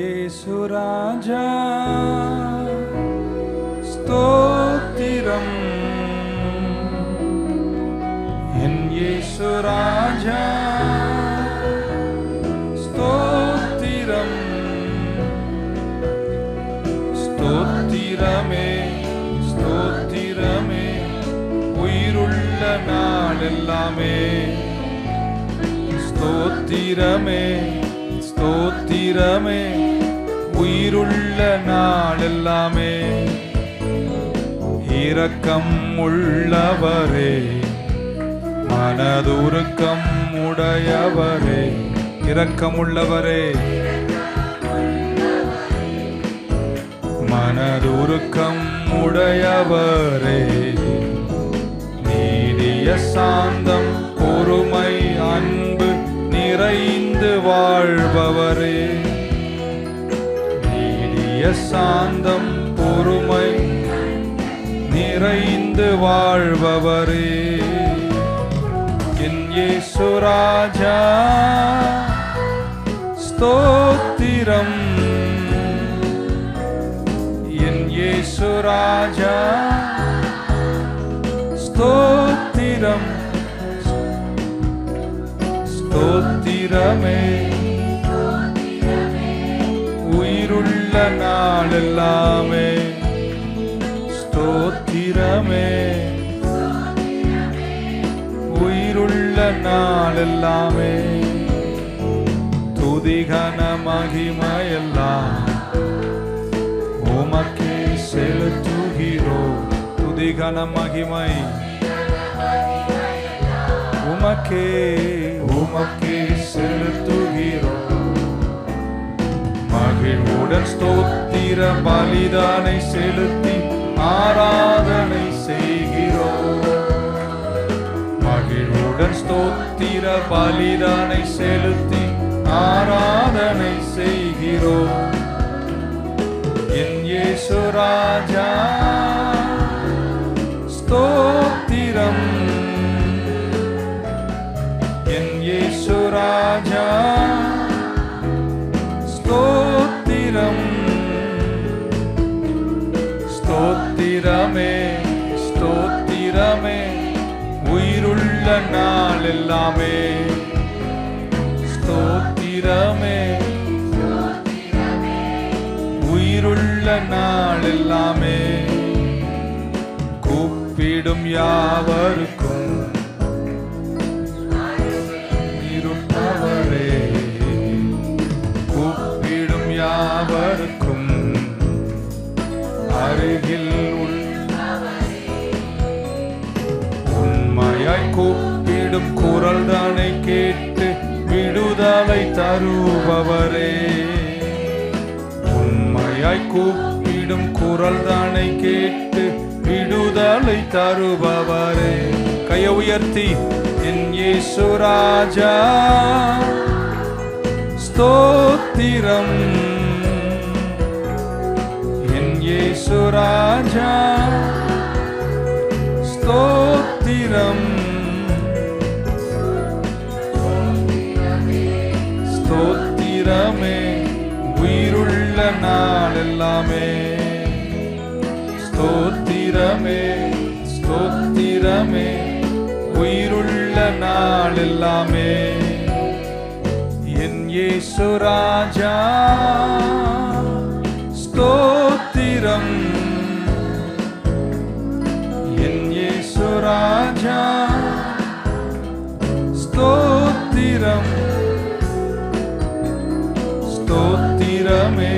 இயேசு ராஜா ஸ்தோத்திரம். என் இயேசு ராஜா ஸ்தோத்திரம். உயிருள்ள நாளெல்லாமே. ஸ்தோத்திரமே. ஸ்தோத்திரமே. உயிருள்ள நாளெல்லாமே. இரக்கம் உள்ளவரே. மனதுருக்கம் உடையவரே. இரக்கம் உள்ளவரே. மனதுருக்கம் உடையவரே. வாழ்பவரே நீடிய சாந்தம் பொறுமை நிறைந்து வாழ்பவரே. என் இயேசு ஸ்தோத்திரம். என் இயேசு ஸ்தோத்திரம். ஸ்தோத்திரமே. நாளெல்லாமே ஸ்தோத்திரமே. உயிருள்ள நாளெல்லாமே துதிகன மகிமையெல்லாம் உமக்கே செலுத்துகிறோ துதிகன மகிமை. உமக்கே உமக்கே செலுத்துகிறோ மகிழ்வுடன் ஸ்தோத் ஸ்தோத்திர பலிதானை செலுத்தி ஆராதனை செய்கிறோம். மகிழ்வுடன் ஸ்தோத்திர பலிதானை செலுத்தி ஆராதனை செய்கிறோம். என் இயேசு ராஜா ஸ்தோத்திரம். என் இயேசு ராஜா உயிருள்ள நாள் எல்லாமே. ஸ்தோத்திரமே. உயிருள்ள நாள் எல்லாமே. கூப்பிடும் யாவருக்கும். உண்மையாய் கூப்பிடும் குரல் தானே கேட்டு விடுதலை தருபவரே. உண்மையாய் கூப்பிடும் குரல் தானே கேட்டு விடுதலை தருபவரே. கையை உயர்த்தி என் இயேசு ராஜா ஸ்தோத்திரம். என் இயேசு ராஜா ஸ்தோத்திரம். எல்லாமே. ஸ்தோத்திரமே ஸ்தோத்திரமே. உயிருள்ள நாள் எல்லாமே என் ஏசு ராஜா ஸ்தோத்திரம். என் ஏசு ராஜா ஸ்தோத்திரம். ஸ்தோத்திரமே.